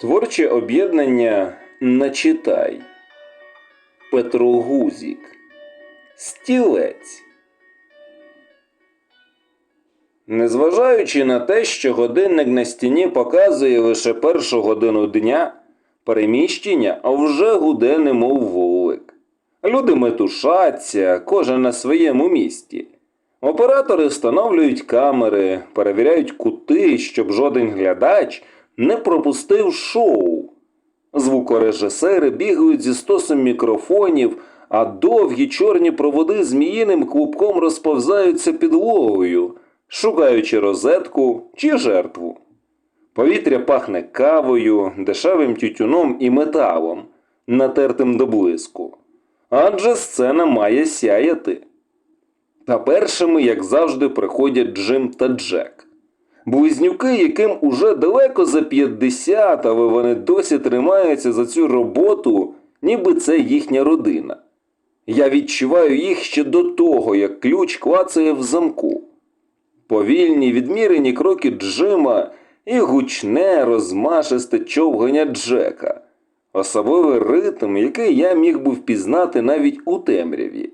Творче об'єднання Начитай. Петро Гузік. Стілець. Незважаючи на те, що годинник на стіні показує лише першу годину дня, переміщення вже гуде немов вулик. Люди метушаться, кожен на своєму місці. Оператори встановлюють камери, перевіряють кути, щоб жоден глядач не пропустив шоу. Звукорежисери бігають зі стосом мікрофонів, а довгі чорні проводи зміїним клубком розповзаються підлогою, шукаючи розетку чи жертву. Повітря пахне кавою, дешевим тютюном і металом, натертим до блиску. Адже сцена має сяяти. Та першими, як завжди, приходять Джим та Джек. Близнюки, яким уже далеко за 50, але вони досі тримаються за цю роботу, ніби це їхня родина. Я відчуваю їх ще до того, як ключ клацає в замку. Повільні відмірені кроки Джима і гучне, розмашисте човгання Джека. Особливий ритм, який я міг би впізнати навіть у темряві.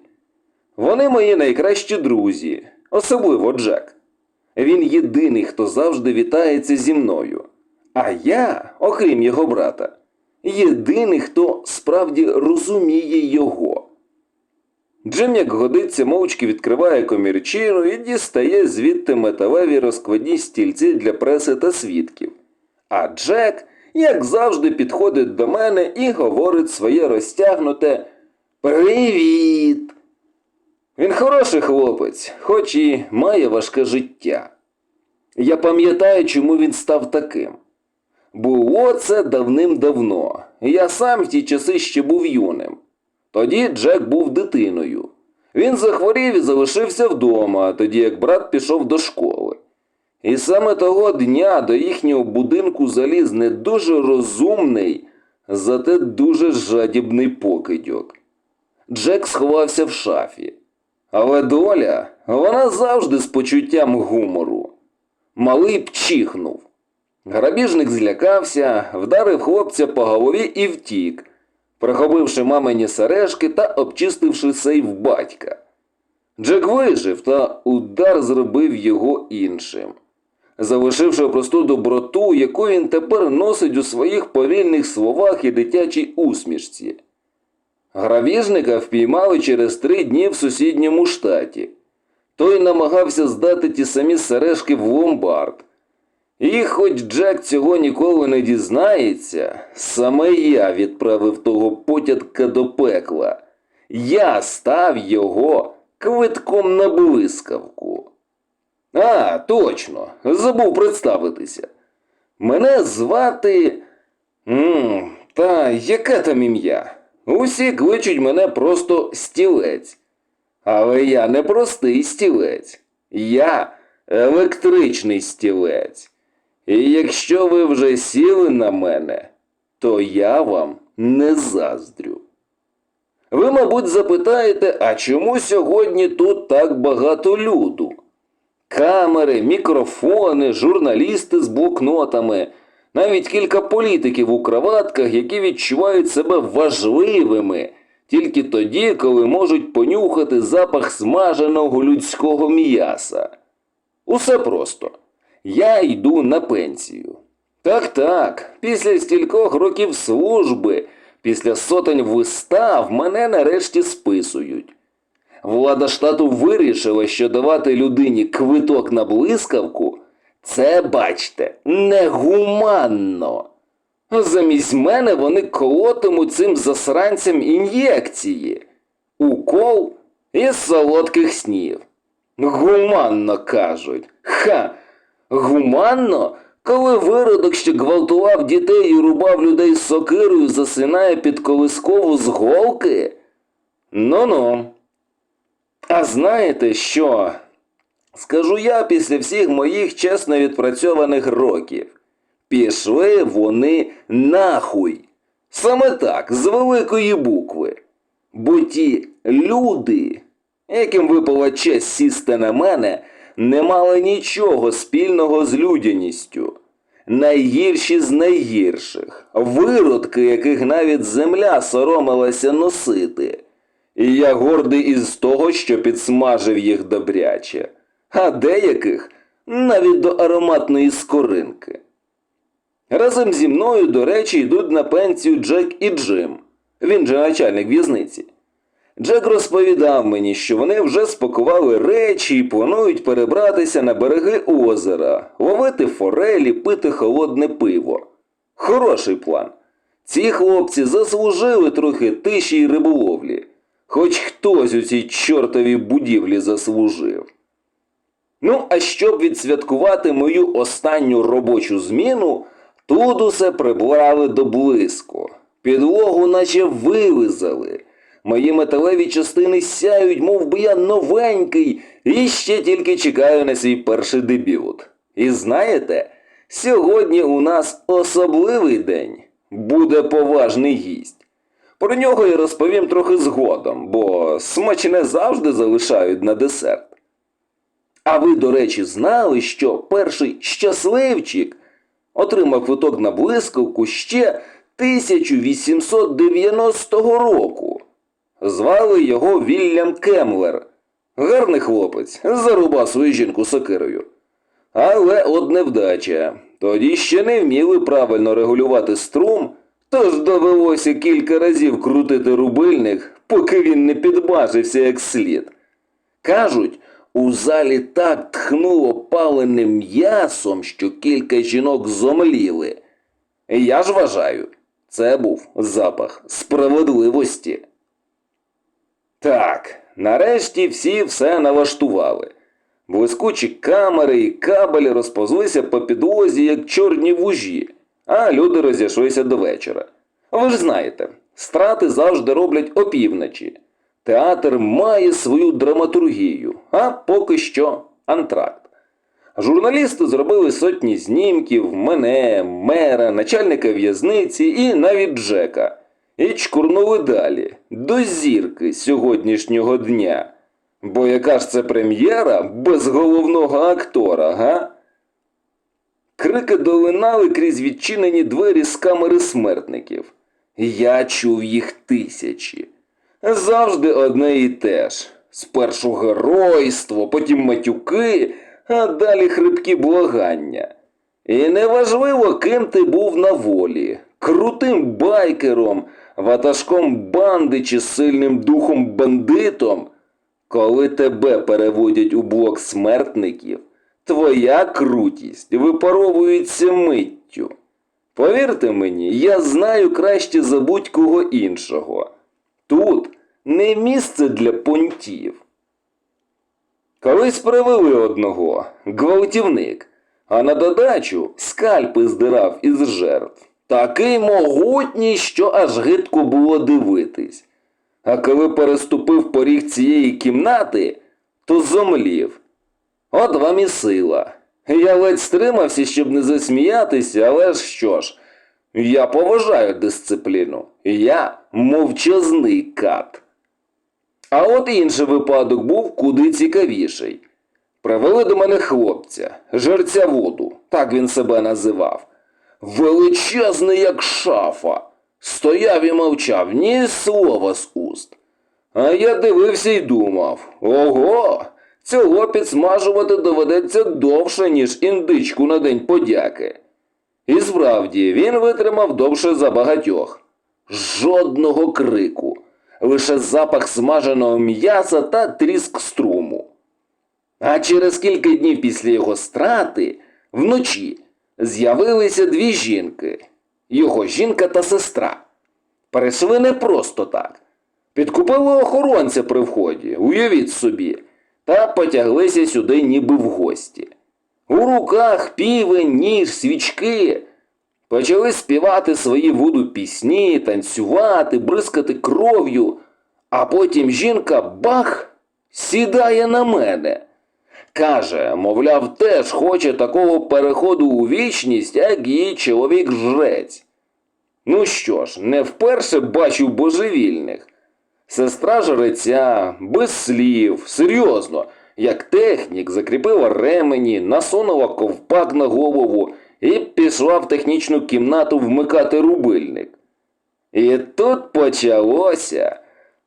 Вони мої найкращі друзі, особливо Джек. Він єдиний, хто завжди вітається зі мною. А я, окрім його брата, єдиний, хто справді розуміє його. Джим, як годиться, мовчки відкриває комірчину і дістає звідти металеві розкладні стільці для преси та свідків. А Джек, як завжди, підходить до мене і говорить своє розтягнуте Привіт! Він хороший хлопець, хоч і має важке життя. Я пам'ятаю, чому він став таким. Було це давним-давно. Я сам в ті часи ще був юним. Тоді Джек був дитиною. Він захворів і залишився вдома, тоді як брат пішов до школи. І саме того дня до їхнього будинку заліз не дуже розумний, зате дуже жадібний покидьок. Джек сховався в шафі. Але доля, вона завжди з почуттям гумору. Малий пчихнув. Грабіжник злякався, вдарив хлопця по голові і втік, прихопивши мамині сережки та обчистивши сейф батька. Джек вижив, та удар зробив його іншим, залишивши просту доброту, яку він тепер носить у своїх повільних словах і дитячій усмішці. Гравіжника впіймали через три дні в сусідньому штаті. Той намагався здати ті самі сережки в ломбард. І хоч Джек цього ніколи не дізнається, саме я відправив того потятка до пекла. Я став його квитком на блискавку. А, точно, забув представитися. Мене звати. М, та яке там ім'я? Усі кличуть мене просто стілець. Але я не простий стілець. Я електричний стілець. І якщо ви вже сіли на мене, то я вам не заздрю. Ви, мабуть, запитаєте, а чому сьогодні тут так багато люду? Камери, мікрофони, журналісти з блокнотами, навіть кілька політиків у краватках, які відчувають себе важливими тільки тоді, коли можуть понюхати запах смаженого людського м'яса. Усе просто. Я йду на пенсію. Так, так, після стількох років служби, після сотень вистав мене нарешті списують. Влада штату вирішила, що давати людині квиток на блискавку це, бачте, негуманно. Замість мене вони колотимуть цим засранцям ін'єкції, укол із солодких снів. Гуманно кажуть. Ха! Гуманно, коли виродок, що гвалтував дітей і рубав людей сокирою, засинає під колискову з голки? Ну-ну. А знаєте що? Скажу я після всіх моїх чесно відпрацьованих років. Пішли вони нахуй. Саме так, з великої букви. Бо ті люди, яким випала честь сісти на мене, не мали нічого спільного з людяністю. найгірші з найгірших, виродки, яких навіть земля соромилася носити. І я гордий із того, що підсмажив їх добряче, а деяких навіть до ароматної скоринки. Разом зі мною, до речі, йдуть на пенсію Джек і Джим. Він же начальник в'язниці. Джек розповідав мені, що вони вже спакували речі і планують перебратися на береги озера, ловити форелі, пити холодне пиво. Хороший план. Ці хлопці заслужили трохи тиші й риболовлі. Хоч хтось у цій чортовій будівлі заслужив. Ну, а щоб відсвяткувати мою останню робочу зміну, тут усе прибрали до блиску. Підлогу наче вилизали. Мої металеві частини сяють, мов би я новенький, і ще тільки чекаю на свій перший дебют. І знаєте, сьогодні у нас особливий день. Буде поважний гість. Про нього я розповім трохи згодом, бо смачне завжди залишають на десерт. А ви, до речі, знали, що перший щасливчик отримав квиток на блискавку ще 1890 року. Звали його Вільям Кемлер. Гарний хлопець, зарубав свою жінку сокирою. Але от невдача. Тоді ще не вміли правильно регулювати струм, тож довелося кілька разів крутити рубильник, поки він не підбажився як слід. Кажуть, у залі так тхнуло паленим м'ясом, що кілька жінок зомліли. Я ж вважаю, це був запах справедливості. Так, нарешті всі все налаштували. Блискучі камери і кабелі розповзлися по підлозі, як чорні вужі, а люди розійшлися до вечора. Ви ж знаєте, страти завжди роблять опівночі. Театр має свою драматургію, а поки що антракт. Журналісти зробили сотні знімків мене, мера, начальника в'язниці і навіть Джека. І чкурнули далі, до зірки сьогоднішнього дня. Бо яка ж це прем'єра без головного актора, га? Крики долинали крізь відчинені двері з камери смертників. Я чув їх тисячі. Завжди одне і те ж. Спершу геройство, потім матюки, а далі хрипкі благання. І неважливо, ким ти був на волі крутим байкером, ватажком банди чи сильним духом бандитом. Коли тебе переводять у блок смертників, твоя крутість випаровується миттю. Повірте мені, я знаю краще за будь-кого іншого. Тут не місце для понтів. Колись привели одного гвалтівник, а на додачу скальпи здирав із жертв. Такий могутній, що аж гидко було дивитись. А коли переступив поріг цієї кімнати, то зомлів. От вам і сила. Я ледь стримався, щоб не засміятися, але ж що ж, я поважаю дисципліну. Я мовчазний кат. А от інший випадок був куди цікавіший. Привели до мене хлопця, жерця воду, так він себе називав. Величезний, як шафа. Стояв і мовчав ні слова з уст. А я дивився і думав: ого, цього підсмажувати доведеться довше, ніж індичку на день подяки. І справді він витримав довше за багатьох. Жодного крику, лише запах смаженого м'яса та тріск струму. А через кілька днів після його страти, вночі, з'явилися дві жінки його жінка та сестра. Перейшли не просто так. Підкупили охоронця при вході, уявіть собі, та потяглися сюди ніби в гості. У руках півень, ніж, свічки. Почали співати свої вуду пісні, танцювати, бризкати кров'ю, а потім жінка бах сідає на мене. Каже, мовляв, теж хоче такого переходу у вічність, як її чоловік жрець. Ну що ж, не вперше бачу божевільних. Сестра жреця, без слів, серйозно, як технік закріпила ремені, насунула ковпак на голову і пішла в технічну кімнату вмикати рубильник. І тут почалося.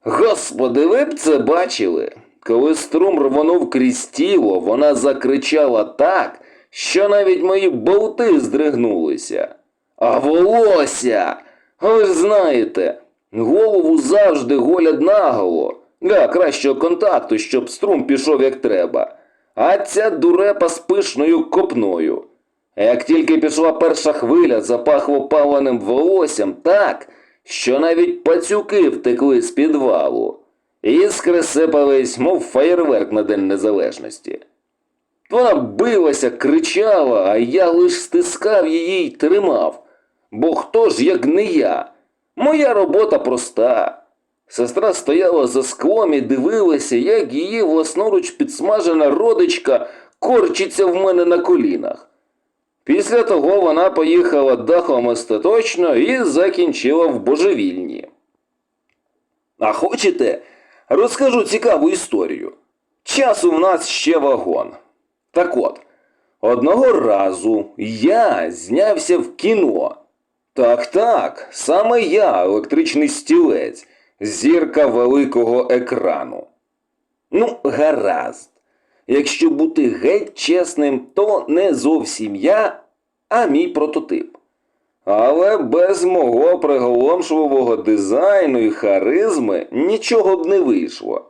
Господи, ви б це бачили. Коли струм рвонув крізь тіло, вона закричала так, що навіть мої болти здригнулися. А волосся! Ви ж знаєте, голову завжди голять наголо для кращого контакту, щоб струм пішов як треба. А ця дурепа з пишною копною. Як тільки пішла перша хвиля, запахло паленим волоссям так, що навіть пацюки втекли з підвалу. Іскри сипались, мов фаєрверк на День Незалежності. Вона билася, кричала, а я лиш стискав її й тримав. Бо хто ж, як не я? Моя робота проста. Сестра стояла за склом і дивилася, як її власноруч підсмажена родичка корчиться в мене на колінах. Після того вона поїхала дахом остаточно і закінчила в божевільні. А хочете, розкажу цікаву історію. Часу в нас ще вагон. Так от, одного разу я знявся в кіно. Так, так, саме я, електричний стілець, зірка великого екрану. Ну, гаразд. Якщо бути геть чесним, то не зовсім я, а мій прототип. Але без мого приголомшливого дизайну і харизми нічого б не вийшло.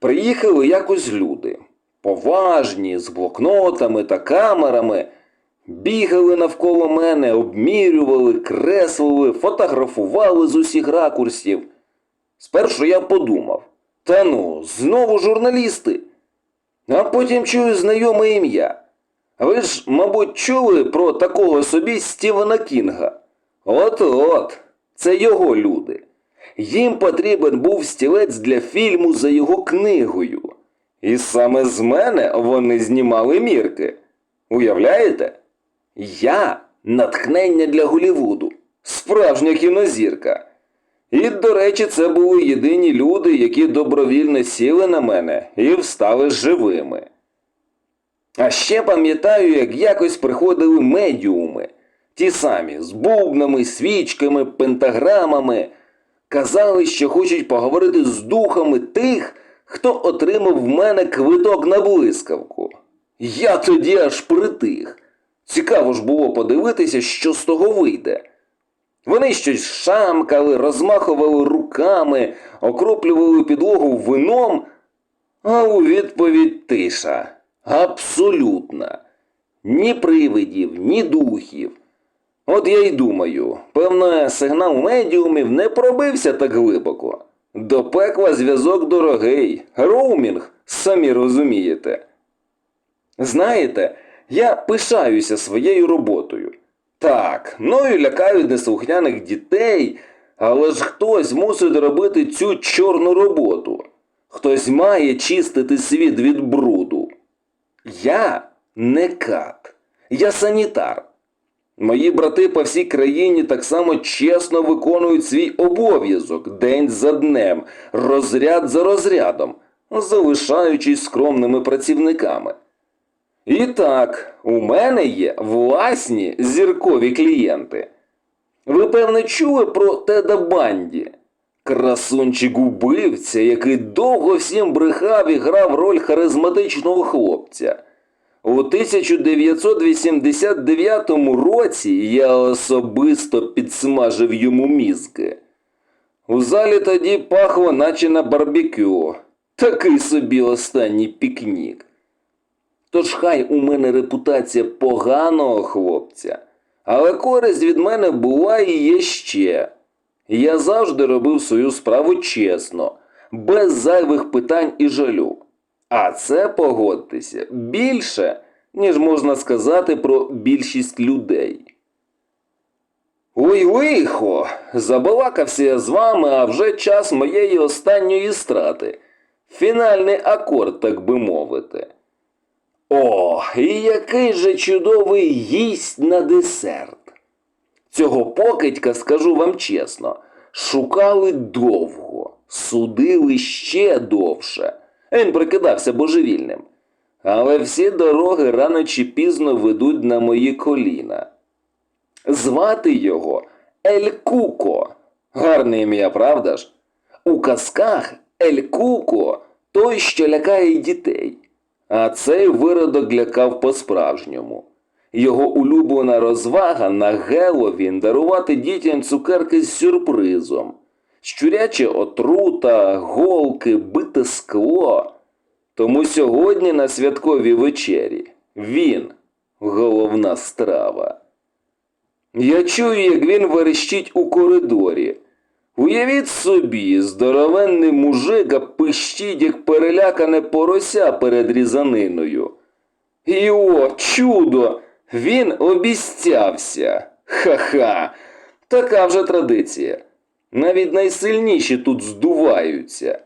Приїхали якось люди, поважні, з блокнотами та камерами, бігали навколо мене, обмірювали, креслили, фотографували з усіх ракурсів. Спершу я подумав: та ну, знову журналісти. А потім чую знайоме ім'я. Ви ж, мабуть, чули про такого собі Стівена Кінга? От-от, це його люди. Їм потрібен був стілець для фільму за його книгою. І саме з мене вони знімали мірки. Уявляєте? Я натхнення для Голівуду, справжня кінозірка. І, до речі, це були єдині люди, які добровільно сіли на мене і встали живими. А ще пам'ятаю, як якось приходили медіуми, ті самі з бубнами, свічками, пентаграмами, казали, що хочуть поговорити з духами тих, хто отримав в мене квиток на блискавку. Я тоді аж притих. Цікаво ж було подивитися, що з того вийде. Вони щось шамкали, розмахували руками, окроплювали підлогу вином, а у відповідь тиша. Абсолютна. Ні привидів, ні духів. От я й думаю, певно, сигнал медіумів не пробився так глибоко. До пекла зв'язок дорогий, роумінг, самі розумієте. Знаєте, я пишаюся своєю роботою. Так, мною лякають неслухняних дітей, але ж хтось мусить робити цю чорну роботу. Хтось має чистити світ від бруду. Я не кат, я санітар. Мої брати по всій країні так само чесно виконують свій обов'язок день за днем, розряд за розрядом, залишаючись скромними працівниками. І так, у мене є власні зіркові клієнти. Ви, певне, чули про Теда Банді? Красунчик убивця, який довго всім брехав і грав роль харизматичного хлопця. У 1989 році я особисто підсмажив йому мізки. У залі тоді пахло, наче на барбекю. Такий собі останній пікнік. Тож хай у мене репутація поганого хлопця, але користь від мене була і є ще. Я завжди робив свою справу чесно, без зайвих питань і жалю. А це, погодьтеся, більше, ніж можна сказати про більшість людей. Ой лихо, забалакався я з вами, а вже час моєї останньої страти. Фінальний акорд, так би мовити. О, і який же чудовий гість на десерт. Цього покидька, скажу вам чесно, шукали довго, судили ще довше. Він прикидався божевільним. Але всі дороги рано чи пізно ведуть на мої коліна. Звати його Ель Куко. Гарне ім'я, правда ж? У казках Ель Куко той, що лякає дітей. А цей виродок лякав по-справжньому. Його улюблена розвага на Геловін дарувати дітям цукерки з сюрпризом. Щуряча отрута, голки, бите скло. Тому сьогодні на святковій вечері він головна страва. Я чую, як він верещить у коридорі. Уявіть собі, здоровенний мужика пищить, як перелякане порося перед різаниною. І о, чудо! Він обіцявся. Ха-ха. Така вже традиція. Навіть найсильніші тут здуваються.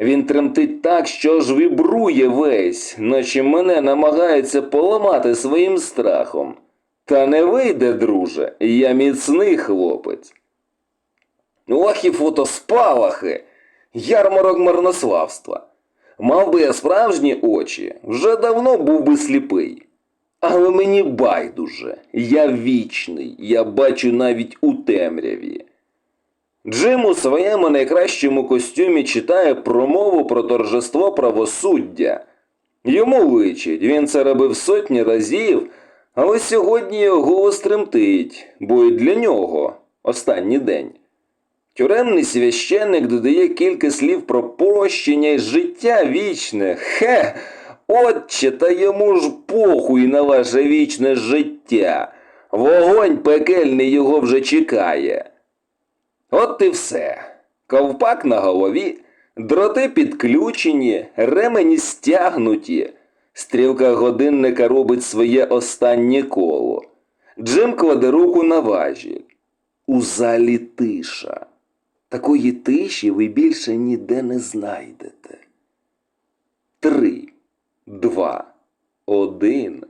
Він тремтить так, що аж вібрує весь, наче мене намагається поламати своїм страхом. Та не вийде, друже, я міцний хлопець. Ох фотоспалахи! Ярмарок марнославства. Мав би я справжні очі, вже давно був би сліпий. Але мені байдуже, я вічний, я бачу навіть у темряві. Джим у своєму найкращому костюмі читає промову про торжество правосуддя. Йому личить, він це робив сотні разів, але сьогодні його голос тремтить, бо і для нього останній день. Тюремний священник додає кілька слів про прощення й життя вічне. Хе, отче, та йому ж похуй на ваше вічне життя. Вогонь пекельний його вже чекає. От і все. Ковпак на голові, дроти підключені, ремені стягнуті. Стрілка годинника робить своє останнє коло. Джим кладе руку на важіль. У залі тиша. Такої тиші ви більше ніде не знайдете. Три, два, один.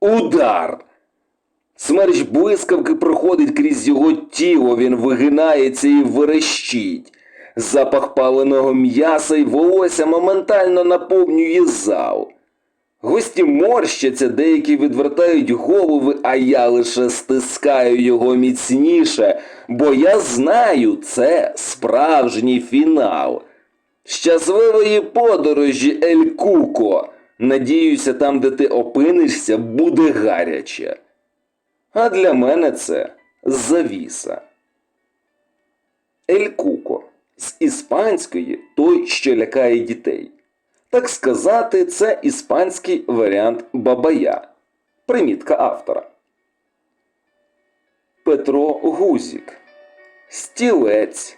Удар! Смерч блискавки проходить крізь його тіло, він вигинається і верещить. Запах паленого м'яса і волосся моментально наповнює зал. Гості морщаться, деякі відвертають голови, а я лише стискаю його міцніше, бо я знаю, це справжній фінал. Щасливої подорожі, Ель Куко! Надіюся, там, де ти опинишся, буде гаряче. А для мене це завіса. Ель Куко з іспанської той, що лякає дітей. Так сказати, це іспанський варіант Бабая. Примітка автора. Петро Гузік. Стілець.